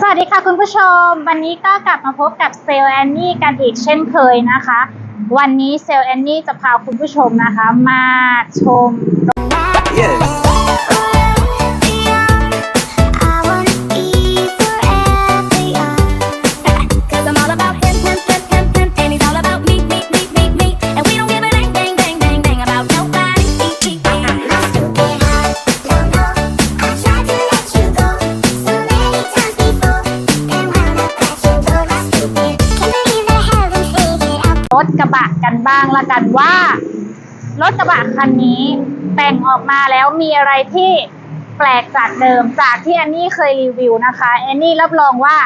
สวัสดีค่ะคุณผู้ชม วันนี้ก็กลับมาพบกับเซลแอนนี่กันอีกเช่นเคยนะคะ วันนี้เซลแอนนี่จะพาคุณผู้ชมนะคะมาชม Yes. กระบะกันบ้างละกันว่า รถกระบะคันนี้แต่งออกมาแล้วมีอะไรที่แปลกจากเดิมจากที่แอนนี่เคยรีวิวนะคะแอนนี่รับรองว่า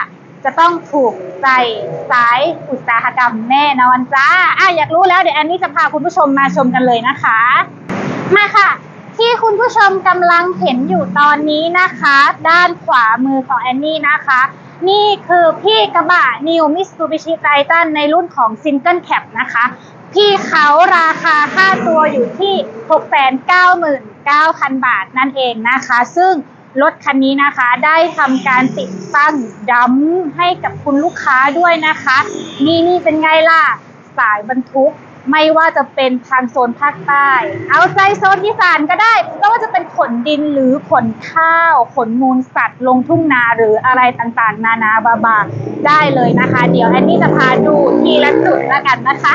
จะต้องถูกใจสายอุตสาหกรรมแน่นอนจ้าอะอยากรู้แล้วเดี๋ยวแอนนี่จะพาคุณผู้ชมมาชมกันเลยนะคะ มาค่ะ ที่คุณผู้ชมกำลังเห็นอยู่ตอนนี้นะคะ ด้านขวามือของแอนนี่นะคะ นี่คือพี่กระบะ New Mitsubishi Titan ในรุ่นของ Single Cab นะคะ พี่เขาราคาค่าตัวอยู่ที่ 699,000 บาทนั่นเองนะคะ ซึ่งรถคันนี้นะคะได้ทำการติดตั้งดัมให้กับคุณลูกค้าด้วยนะคะ นี่นี่เป็นไงล่ะ สายบรรทุก ไม่ว่าจะเป็นทางโซนภาคใต้ เอาใจโซนอีสานก็ได้ไม่ว่าจะเป็นขนดินหรือขนข้าว ขนมูลสัตว์ ลงทุ่งนาหรืออะไรต่างๆ นานาบาบาได้เลยนะคะ เดี๋ยวแอนนี่จะพาดูทีละจุดล้วกันนะคะ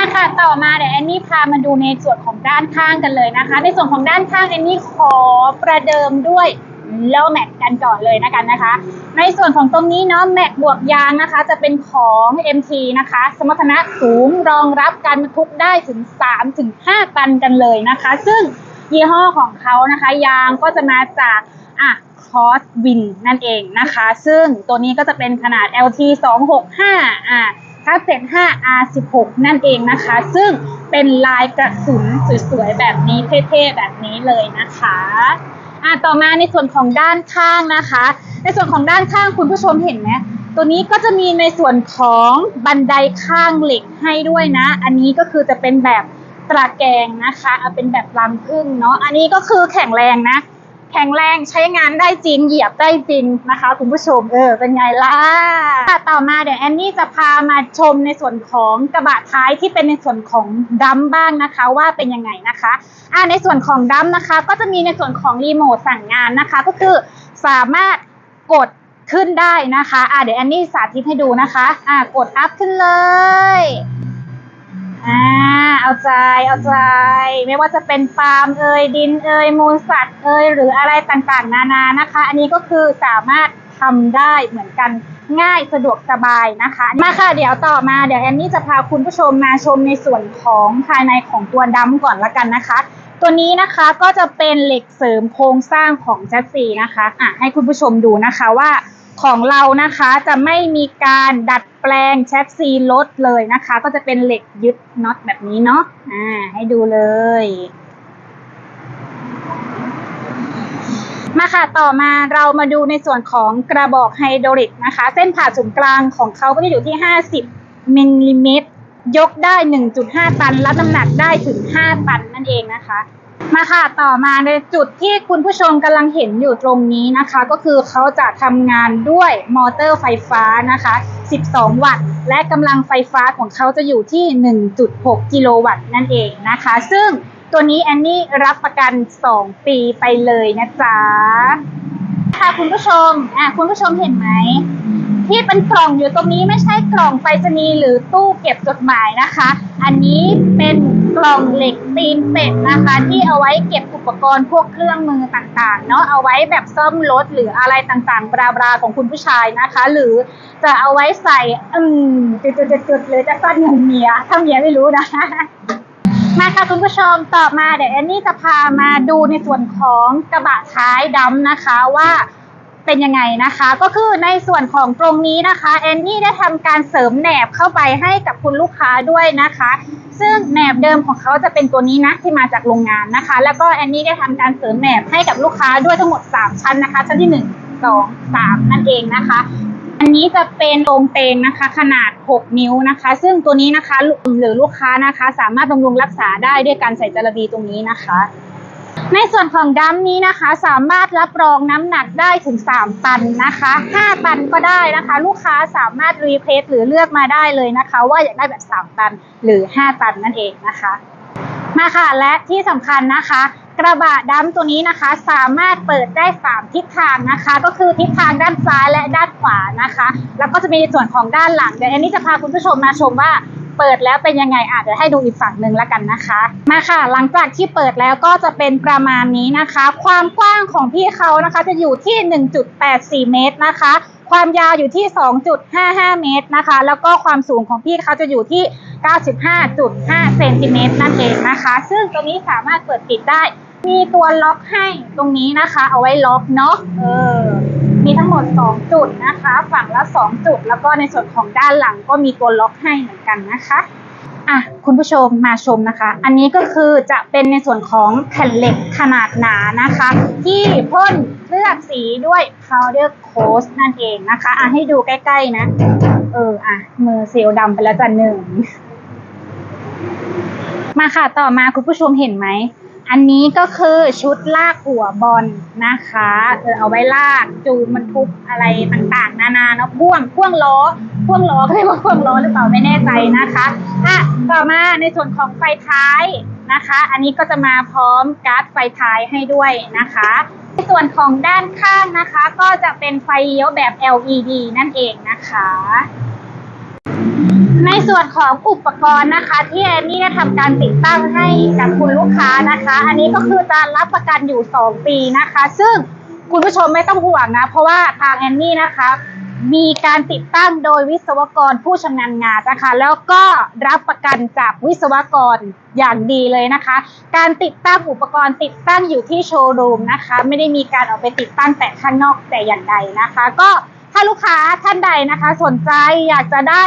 นะคะต่อมาเดี๋ยวแอนนี่พามาดูในส่วนของด้านข้างกันเลยนะคะ ในส่วนของด้านข้างแอนนี่ขอประเดิมด้วย โลแม็กกันก่อนเลยนะกันนะคะ ในส่วนของตรงนี้เนาะแม็กบวกยางนะคะ จะเป็นของ MT นะคะ สมรรถนะสูงรองรับการบรรทุกได้ถึง3ถึง5ตันกันเลยนะคะ ซึ่งยี่ห้อของเขานะคะ ยางก็จะมาจากอะคอสวินนั่นเองนะคะ ซึ่งตัวนี้ก็จะเป็นขนาด LT 265อะคัสเซ็ต 5 R16 นั่นเองนะคะ ซึ่งเป็นลายกระสุนสวยๆ แบบนี้เท่ๆ แบบนี้เลยนะคะ อะต่อมาในส่วนของด้านข้างนะคะ ในส่วนของด้านข้างคุณผู้ชมเห็นไหมตัวนี้ก็จะมีในส่วนของบันไดข้างเหล็กให้ด้วยนะ อันนี้ก็คือจะเป็นแบบตราแกงนะคะ เอาเป็นแบบรังพึ่งเนาะ อันนี้ก็คือแข็งแรงนะ แข็งแรงใช้งานได้จริงเหยียบได้จริงนะคะ คุณผู้ชมเออเป็นไงล่ะต่อมาเดี๋ยวแอนนี่จะพามาชมในส่วนของกระบะท้ายที่เป็นในส่วนของดัมบ้างนะคะ ว่าเป็นยังไงนะคะอ่าในส่วนของดัมนะคะ ก็จะมีในส่วนของรีโมทสั่งงานนะคะ ก็คือสามารถกดขึ้นได้นะคะอ่าเดี๋ยวแอนนี่สาธิตให้ดูนะคะอ่ากดอัพขึ้นเลย อ่าเอาใจเอาใจ ไม่ว่าจะเป็นปาล์มเอยดินเอยมูลสัตว์เอยหรืออะไรต่างๆ นานานะคะ อันนี้ก็คือสามารถทำได้เหมือนกันง่ายสะดวกสบายนะคะ มาค่ะเดี๋ยวต่อมาเดี๋ยวแอนนี่จะพาคุณผู้ชมมาชมในส่วนของภายในของตัวดัมก่อนละกันนะคะ ตัวนี้นะคะก็จะเป็นเหล็กเสริมโครงสร้างของแชสซีนะคะอะให้คุณผู้ชมดูนะคะว่า ของเรานะคะจะไม่มีการดัดแปลงแชสซีรถเลยนะคะ ก็จะเป็นเหล็กยึดน็อตแบบนี้เนาะอ่าให้ดูเลย มาค่ะต่อมาเรามาดูในส่วนของกระบอกไฮดรอลิกนะคะ เส้นผ่าศูนย์กลางของเขาก็จะอยู่ที่ 50มิลลิเมตรยกได้ 1.5 ตันรับน้ำหนักได้ถึง 5 ตันนั่นเองนะคะ มาค่ะต่อมาในจุดที่คุณผู้ชมกำลังเห็นอยู่ตรงนี้นะคะ ก็คือเขาจะทำงานด้วยมอเตอร์ไฟฟ้านะคะ 12 วัตต์ และกำลังไฟฟ้าของเขาจะอยู่ที่ 1.6 กิโลวัตต์นั่นเองนะคะ ซึ่งตัวนี้แอนนี่รับประกัน 2 ปีไปเลยนะจ๊ะ ค่ะคุณผู้ชม อะคุณผู้ชมเห็นไหม ที่เป็นกล่องอยู่ตรงนี้ไม่ใช่กล่องไปรษณีย์หรือตู้เก็บจดหมายนะคะ อันนี้เป็นกล่องเหล็กตีนเป็ดนะคะ ที่เอาไว้เก็บอุปกรณ์พวกเครื่องมือต่างๆ เนาะเอาไว้แบบซ่อมรถหรืออะไรต่างๆ บราๆของคุณผู้ชายนะคะ หรือจะเอาไว้ใส่อืมจุดๆๆหรือจะซ่อนเงินเมียถ้าเมียไม่รู้นะ มาค่ะคุณผู้ชมต่อมาเดี๋ยวแอนนี่จะพามาดูในส่วนของกระบะท้ายดำนะคะว่าเป็นยังไงนะคะ ก็คือในส่วนของตรงนี้นะคะแอนนี่ได้ทำการเสริมแหนบเข้าไปให้กับคุณลูกค้าด้วยนะคะ ซึ่งแหนบเดิมของเขาจะเป็นตัวนี้นะที่มาจากโรงงานนะคะ แล้วก็แอนนี่ได้ทำการเสริมแหนบให้กับลูกค้าด้วยทั้งหมด 3 ชั้นนะคะ ชั้นที่ 1 2 3 นั่นเองนะคะ อันนี้จะเป็นโองเตงนะคะ ขนาด 6 นิ้วนะคะ ซึ่งตัวนี้นะคะหรือลูกค้านะคะ สามารถบำรุงรักษาได้ด้วยการใส่จาระบีตรงนี้นะคะ ในส่วนของดัมนี้นะคะ สามารถรับรองน้ำหนักได้ถึง 3 ตันนะคะ 5 ตันก็ได้นะคะ ลูกค้าสามารถรีเควสหรือเลือกมาได้เลยนะคะ ว่าอยากได้แบบ 3 ตันหรือ 5 ตันนั่นเองนะคะมาค่ะและที่สำคัญนะคะ กระบะดำตัวนี้นะคะ สามารถเปิดได้ 3 ทิศทางนะคะ ก็คือทิศทางด้านซ้ายและด้านขวานะคะ แล้วก็จะมีในส่วนของด้านหลังเดี๋ยวอันนี้จะพาคุณผู้ชมมาชมว่าเปิดแล้วเป็นยังไงอาจจะเดี๋ยวให้ดูอีกฝั่งหนึ่งแล้วกันนะคะ มาค่ะ หลังจากที่เปิดแล้วก็จะเป็นประมาณนี้นะคะ ความกว้างของพี่เขานะคะจะอยู่ที่ 1.84 เมตรนะคะ ความยาวอยู่ที่ 2.55 เมตรนะคะ แล้วก็ความสูงของพี่เขาจะอยู่ที่ 95.5 เซนติเมตรนั่นเองนะคะ ซึ่งตัวนี้สามารถเปิดปิดได้ มีตัวล็อกให้ตรงนี้นะคะ เอาไว้ล็อกเนาะเออ มีทั้งหมด 2 จุดนะคะ ฝั่งละ 2 จุด แล้วก็ในส่วนของด้านหลังก็มีตัวล็อกให้เหมือนกันนะคะอะคุณผู้ชมมาชมนะคะ อันนี้ก็คือจะเป็นในส่วนของแผ่นเหล็กขนาดหนานะคะ ที่พ่นเลือกสีด้วย powder coat นั่นเองนะคะอะให้ดูใกล้ๆนะ เอออะมือเซลลดำไปแล้วจ้ะหนึ่ง มาค่ะต่อมาคุณผู้ชมเห็นไหม อันนี้ก็คือชุดลากหัวบอลนะคะเออเอาไว้ลากจูงบรรทุกอะไรต่างๆ นานาเนาะพ่วงพ่วงล้อพ่วงล้อเขาเรียกว่าพ่วงล้อหรือเปล่าไม่แน่ใจนะคะอะต่อมาในส่วนของไฟท้ายนะคะ อันนี้ก็จะมาพร้อมการ์ดไฟท้ายให้ด้วยนะคะในส่วนของด้านข้างนะคะ ก็จะเป็นไฟเลี้ยวแบบ LED นั่นเองนะคะ ในส่วนของอุปกรณ์นะคะที่แอนนี่ได้ทำการติดตั้งให้กับคุณลูกค้านะคะ อันนี้ก็คือจะรับประกันอยู่ 2 ปีนะคะ ซึ่งคุณผู้ชมไม่ต้องห่วงนะ เพราะว่าทางแอนนี่นะคะ มีการติดตั้งโดยวิศวกรผู้ชำนาญงานนะคะ แล้วก็รับประกันจากวิศวกรอย่างดีเลยนะคะ การติดตั้งอุปกรณ์ติดตั้งอยู่ที่โชว์รูมนะคะ ไม่ได้มีการเอาไปติดตั้งแต่ข้างนอกแต่อย่างใดนะคะ ก็ถ้าลูกค้าท่านใดนะคะ สนใจอยากจะได้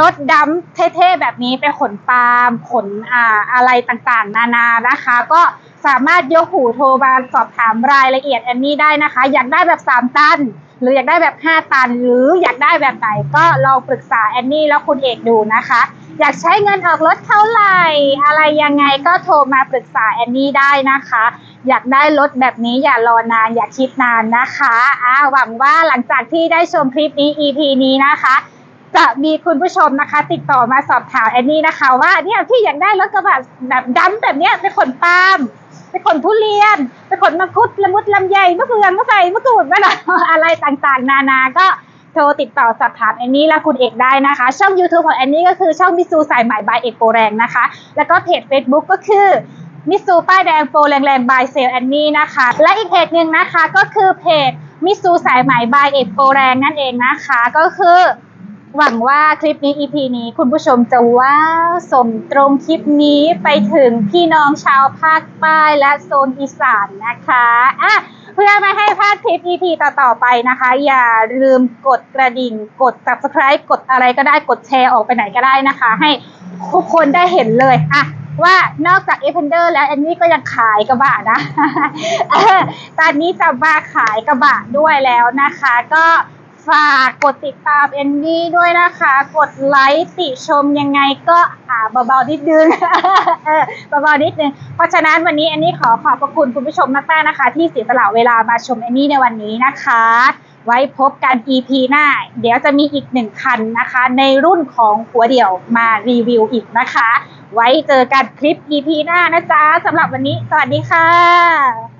รถดำเท่ๆแบบนี้ไปขนปาล์มขนอ่าอะไรต่างๆ นานานะคะ ก็สามารถยกหูโทรมาสอบถามรายละเอียดแอนนี้ได้นะคะ อยากได้แบบ 3 ตัน หรืออยากได้แบบ 5 ตัน หรืออยากได้แบบไหนก็ลองปรึกษาแอนนี่แล้วคุณเอกดูนะคะ อยากใช้เงินออกรถเท่าไหร่ อะไรยังไงก็โทรมาปรึกษาแอนนี่ได้นะคะ อยากได้รถแบบนี้อย่ารอนานอย่าคิดนานนะคะอ่าหวังว่าหลังจากที่ได้ชมคลิปนี้ EP นี้นะคะ จะมีคุณผู้ชมนะคะ ติดต่อมาสอบถามแอนนี่นะคะ ว่าเนี่ยพี่อยากได้รถกระบะแบบดำแบบเนี้ยไปขนปาล์มไปขนทุเรียนไปขนมังคุดละมุดลำไยมะเฟืองมะไฟมะกรูดมะนาวอะไรต่างๆ นานาก็โทรติดต่อสอบถามแอนนี่และคุณเอกได้นะคะ ช่อง YouTube ของแอนนี่ก็คือช่องมิซูสายใหม่บายเอกโปรแรงนะคะ แล้วก็เพจ Facebook ก็คือมิซูป้ายแดงโปรแรงแรงบายเซลแอนนี่นะคะ และอีกเพจหนึ่งนะคะก็คือเพจมิซูสายไหมบายเอกโปรแรงนั่นเองนะคะ ก็คือ หวังว่าคลิปนี้ EP นี้คุณผู้ชมจะว้าวสมตรงคลิปนี้ไปถึงพี่น้องชาวภาคใต้และโซนอีสานนะคะอะเพื่อไม่ให้พลาดคลิป EP ต่อ ๆ ไปนะคะ อย่าลืมกดกระดิ่ง กด subscribe กดอะไรก็ได้กดแชร์ออกไปไหนก็ได้นะคะ ให้ทุกคนได้เห็นเลยอะว่านอกจาก e p e n d e r แล้วแอนนี่ก็ยังขายกระบะนะตอนนี้จะมาขายกระบะด้วยแล้วนะคะ ก็ ฝากกดติดตามเอนนี่ด้วยนะคะ กดไลค์ติชมยังไงก็อ่าเบาๆนิดนึง เออเบาๆนิดนึง เพราะฉะนั้นวันนี้แอนนี่ขอขอบพระคุณคุณผู้ชมมากๆนะคะ ที่เสียสละเวลามาชมแอนนี่ในวันนี้นะคะ ไว้พบกัน EP หน้า เดี๋ยวจะมีอีกหนึ่งคันนะคะ ในรุ่นของหัวเดี่ยวมารีวิวอีกนะคะ ไว้เจอกันคลิป EP หน้านะจ๊ะสำหรับวันนี้ สวัสดีค่ะ